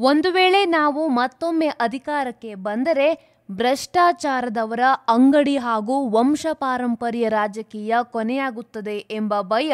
ಒಂದು ವೇಳೆ ನಾವು ಮತ್ತೊಮ್ಮೆ ಅಧಿಕಾರಕ್ಕೆ ಬಂದರೆ ಭ್ರಷ್ಟಾಚಾರದವರ ಅಂಗಡಿ ಹಾಗೂ ವಂಶ ಪಾರಂಪರ್ಯ ರಾಜಕೀಯ ಕೊನೆಯಾಗುತ್ತದೆ ಎಂಬ ಭಯ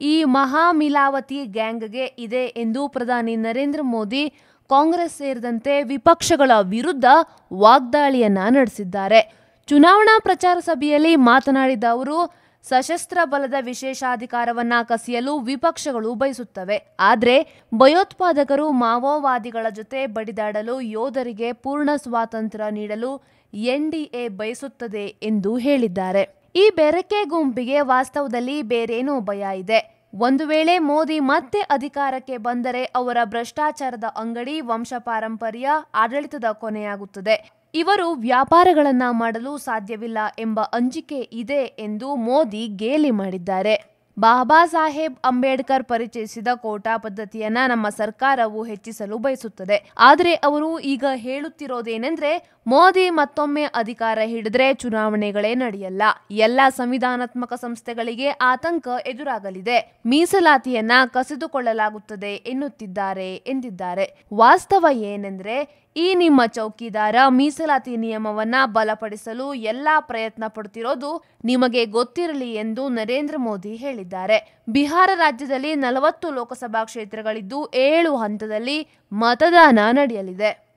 ಈ ಮಹಾಮಿಲಾವತಿ ಗ್ಯಾಂಗ್ಗೆ ಇದೆ ಎಂದು ಪ್ರಧಾನಿ ನರೇಂದ್ರ ಮೋದಿ ಕಾಂಗ್ರೆಸ್ ಸೇರಿದಂತೆ ವಿಪಕ್ಷಗಳ ವಿರುದ್ಧ ವಾಗ್ದಾಳಿಯನ್ನ ನಡೆಸಿದ್ದಾರೆ. ಚುನಾವಣಾ ಪ್ರಚಾರ ಸಭೆಯಲ್ಲಿ ಮಾತನಾಡಿದ ಅವರು ಸಶಸ್ತ್ರ ಬಲದ ವಿಶೇಷಾಧಿಕಾರವನ್ನ ಕಸಿಯಲು ವಿಪಕ್ಷಗಳು ಬಯಸುತ್ತವೆ. ಆದರೆ ಭಯೋತ್ಪಾದಕರು ಮಾವೋವಾದಿಗಳ ಜೊತೆ ಬಡಿದಾಡಲು ಯೋಧರಿಗೆ ಪೂರ್ಣ ಸ್ವಾತಂತ್ರ್ಯ ನೀಡಲು ಎನ್ಡಿಎ ಬಯಸುತ್ತದೆ ಎಂದು ಹೇಳಿದ್ದಾರೆ. ಈ ಬೆರಕೆ ಗುಂಪಿಗೆ ವಾಸ್ತವದಲ್ಲಿ ಬೇರೇನೋ ಭಯ ಇದೆ. ಒಂದು ವೇಳೆ ಮೋದಿ ಮತ್ತೆ ಅಧಿಕಾರಕ್ಕೆ ಬಂದರೆ ಅವರ ಭ್ರಷ್ಟಾಚಾರದ ಅಂಗಡಿ, ವಂಶಪಾರಂಪರ್ಯ, ಆಡಳಿತದ ಕೊನೆಯಾಗುತ್ತದೆ. ಇವರು ವ್ಯಾಪಾರಗಳನ್ನು ಮಾಡಲು ಸಾಧ್ಯವಿಲ್ಲ ಎಂಬ ಅಂಜಿಕೆ ಇದೆ ಎಂದು ಮೋದಿ ಗೇಲಿ ಮಾಡಿದ್ದಾರೆ. ಬಾಬಾ ಸಾಹೇಬ್ ಅಂಬೇಡ್ಕರ್ ಪರಿಚಯಿಸಿದ ಕೋಟಾ ಪದ್ಧತಿಯನ್ನ ನಮ್ಮ ಸರ್ಕಾರವು ಹೆಚ್ಚಿಸಲು ಬಯಸುತ್ತದೆ. ಆದರೆ ಅವರು ಈಗ ಹೇಳುತ್ತಿರೋದೇನೆಂದ್ರೆ, ಮೋದಿ ಮತ್ತೊಮ್ಮೆ ಅಧಿಕಾರ ಹಿಡಿದ್ರೆ ಚುನಾವಣೆಗಳೇ ನಡೆಯಲ್ಲ. ಎಲ್ಲ ಸಂವಿಧಾನಾತ್ಮಕ ಸಂಸ್ಥೆಗಳಿಗೆ ಆತಂಕ ಎದುರಾಗಲಿದೆ. ಮೀಸಲಾತಿಯನ್ನ ಕಸಿದುಕೊಳ್ಳಲಾಗುತ್ತದೆ ಎನ್ನುತ್ತಿದ್ದಾರೆ ಎಂದಿದ್ದಾರೆ. ವಾಸ್ತವ ಏನೆಂದ್ರೆ, ಈ ನಿಮ್ಮ ಚೌಕಿದಾರ ಮೀಸಲಾತಿ ನಿಯಮವನ್ನ ಬಲಪಡಿಸಲು ಎಲ್ಲಾ ಪ್ರಯತ್ನ ಪಡುತ್ತಿರೋದು ನಿಮಗೆ ಗೊತ್ತಿರಲಿ ಎಂದು ನರೇಂದ್ರ ಮೋದಿ ಹೇಳಿದ್ದಾರೆ. ಬಿಹಾರ ರಾಜ್ಯದಲ್ಲಿ ನಲವತ್ತು ಲೋಕಸಭಾ ಕ್ಷೇತ್ರಗಳಿದ್ದು ಏಳು ಹಂತದಲ್ಲಿ ಮತದಾನ ನಡೆಯಲಿದೆ.